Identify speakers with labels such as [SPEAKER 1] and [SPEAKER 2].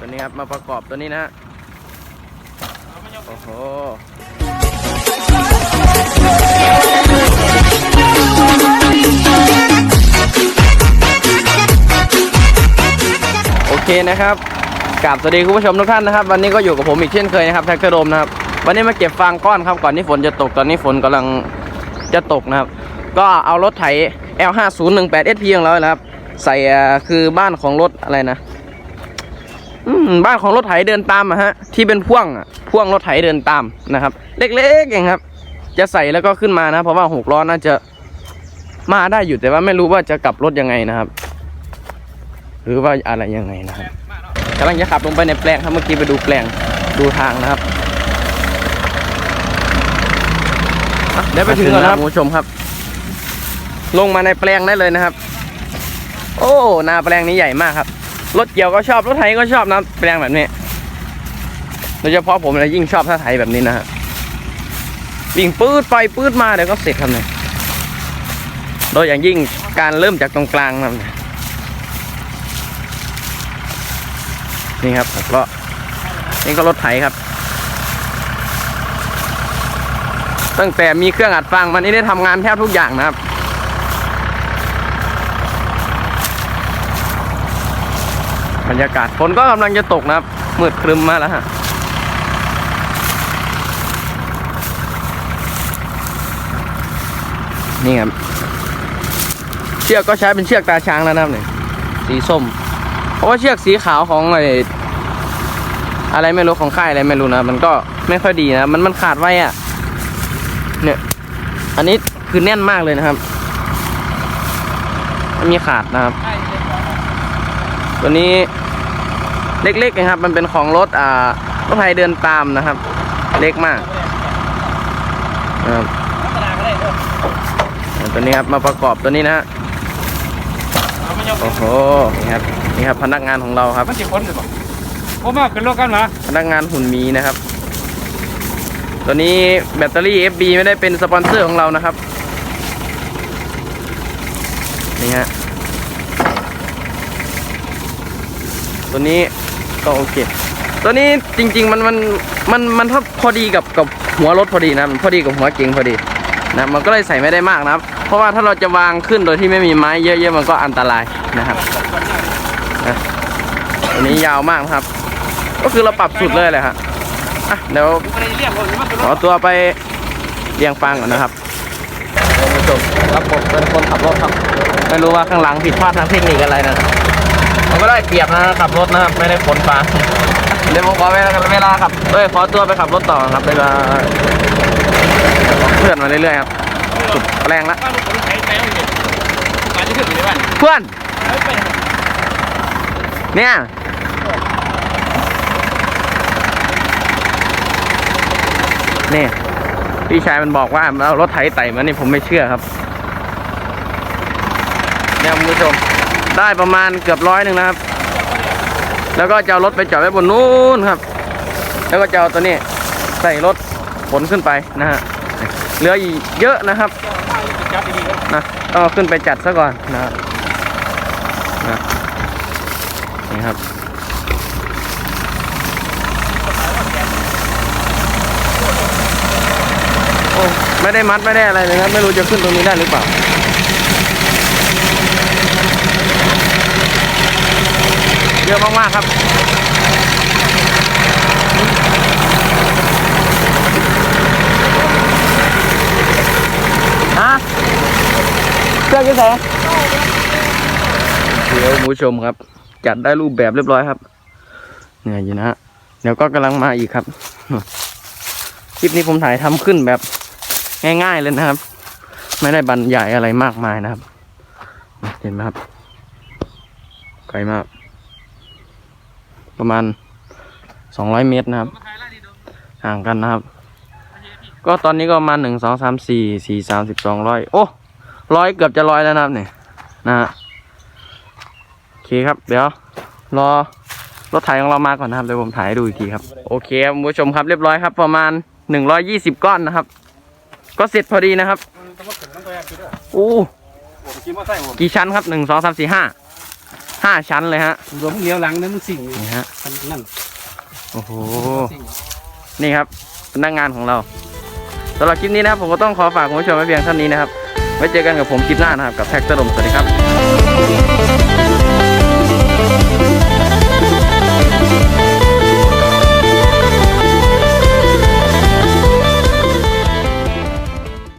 [SPEAKER 1] ตัวนี้ครับมาประกอบตัวนี้นะฮะโอ้โหโอเคนะครับกราบสวัสดีคุณผู้ชมทุกท่านนะครับ วันนี้ก็อยู่กับผมอีกเช่นเคยนะครับแท็กเตอร์โดมนะครับวันนี้มาเก็บฟางก้อนครับก่อนที่ฝนจะตกตอนนี้ฝนกำลังจะตกนะครับ ก็เอารถไถ L5018 SP ของเรานะครับ ใส่คือบ้านของรถอะไรนะ อืมบ้านของรถไถเดินตามอะฮะ ที่เป็นพ่วงอะพ่วงรถไถเดินตามนะครับ เล็กๆเองครับ จะใส่แล้วก็ขึ้นมานะ เพราะว่าหกล้อน่าจะมาได้อยู่แต่ว่าไม่รู้ว่าจะกลับรถยังไงนะครับ หรือว่าอะไรยังไงนะครับกำลังจะขับลงไปในแปลงครับเมื่อกี้ไปดูแปลงดูทางนะครับอะเดี๋ยวไปถึงก่อนนะครับคุณผู้ชมครับ ลงมาในแปลงได้เลยนะครับ โอ้นาแปลงนี้ใหญ่มากครับ รถเกี่ยวก็ชอบรถไถก็ชอบนะแปลงแบบนี้โดยเฉพาะผมเลยยิ่งชอบถ้าไถแบบนี้นะฮะวิ่งปืดไปปืดมาเดี๋ยวก็เสร็จครับเนี่ยโดยอย่างยิ่งการเริ่มจากตรงกลางนะนี่ยนี่ครับผมก็นี่ก็รถไถครับ ตั้งแต่มีเครื่องอัดฟังมันนี้ได้ทำงานแทบทุกอย่างนะครับ บรรยากาศฝนก็กำลังจะตกนะครับมืดครึมมากแล้วฮะนี่ครับเชือกก็ใช้เป็นเชือกตาช้างแล้วนะครับเนี่ยสีส้ม เพราะว่าเชือกสีขาวของไออะไรไม่รู้ของค่ายอะไรไม่รู้นะ มันก็ไม่ค่อยดีนะ มันมันขาดไว้อะเนี่ย อันนี้คือแน่นมากเลยนะครับมันมีขาดนะครับ ตัวนี้ เล็กๆนะครับ มันเป็นของรถอ่ารถไทยเดินตามนะครับ เล็กมากนะครับตัวนี้ครับมาประกอบตัวนี้นะฮะโอ้โหนี่ครับนี่ครับพนักงานของเราครับ
[SPEAKER 2] มันสิคนหรือเปล่าผมมาเป็นโลกันเหรอ
[SPEAKER 1] พนักงานหุ่นหมีนะครับ ตัวนี้แบตเตอรี่ FB ไม่ได้เป็นสปอนเซอร์ของเรานะครับนี่ฮะตัวนี้ ก็โอเค ตัวนี้จริง ๆ มันมันมันมันถ้าพอดีกับกับหัวรถพอดีนะมันพอดีกับหัวเก๋งพอดีนะมันก็เลยใส่ไม่ได้มากนะครับ เพราะว่าถ้าเราจะวางขึ้นโดยที่ไม่มีไม้เยอะๆมันก็อันตรายนะครับนะตัวนี้ยาวมากนะครับ ก็คือเราปรับสุดเลยแหละครับอะเดี๋ยว
[SPEAKER 2] ผมไม่ได้เรียกผมมันเป็น
[SPEAKER 1] ขอตัวไปเลี้ยงฟางก่อนนะครับท่านผู้ชมรับบทเป็นคนขับรถครับ ไม่รู้ว่าข้างหลังผิดพลาดทางเทคนิคอะไรนะครับ ผมก็ได้เปรียบนะขับรถนะครับไม่ได้ขนฟางเดี๋ยวผมขอเวลาเวลาขับเอ้ยขอตัวไปขับรถต่อครับเวลาเพื่อนมาเรื่อยๆครับสุดแรงละ
[SPEAKER 2] บ้านผมใช้แป้งอยู่การที่ขึ้นอยู่ในบ้าน
[SPEAKER 1] เพื่อน
[SPEAKER 2] ไป
[SPEAKER 1] เนี่ยนี่พี่ชายมันบอกว่าเอารถไถไต่มานี่ผมไม่เชื่อครับเนี่ยคุณผู้ชม ได้ประมาณเกือบร้อยหนึ่งนะครับ แล้วก็จะเอารถไปจอดไว้บนนู้นครับ แล้วก็จะเอาตัวนี้ใส่รถขนขึ้นไปนะฮะเหลืออีกเยอะนะครับนะต้องเอาขึ้นไปจัดซะก่อนนะครับนะนี่ครับโอ้ไม่ได้มัดไม่ได้อะไรเลยครับไม่รู้จะขึ้นตรงนี้ได้หรือเปล่า เยอะมากๆครับฮะเครื่องกี่แสนเดี๋ยวคุณผู้ชมครับ จัดได้รูปแบบเรียบร้อยครับเหนื่อยอยู่นะฮะเดี๋ยวก็กำลังมาอีกครับ คลิปนี้ผมถ่ายทำขึ้นแบบง่ายๆเลยนะครับ ไม่ได้บรรยายอะไรมากมายนะครับ เห็นไหมครับไกลมาก ประมาณสองร้อยเมตรนะครับ ห่างกันนะครับ ก็ตอนนี้ก็ประมาณหนึ่งสองสามสี่สี่สามสิบสองร้อยโอ้ร้อยเกือบจะร้อยแล้วนะครับเนี่ยนะฮะโอเคครับ เดี๋ยว รอรถไถของเรามาก่อนนะครับเดี๋ยวผมถ่ายให้ดูอีกทีครับโอเคครับคุณผู้ชมครับเรียบร้อยครับ ประมาณหนึ่งร้อยยี่สิบก้อนนะครับ ก็เสร็จพอดีนะครับ
[SPEAKER 2] อู้
[SPEAKER 1] กี่ชั้นครับหนึ่งสองสามสี่ห้า ห้าชั้นเลยฮะ
[SPEAKER 2] รวมเลี้ยวหลังนั้นมันสิ่ง
[SPEAKER 1] นี่ฮะ
[SPEAKER 2] นั่น
[SPEAKER 1] โอ้โหนี่ครับพนักงานของเราสำหรับคลิปนี้นะครับ ผมก็ต้องขอฝากคุณผู้ชมไว้เพียงเท่านี้นะครับไว้เจอกันกับผมคลิปหน้านะครับ กับแท็กตลมสวัสดีครับ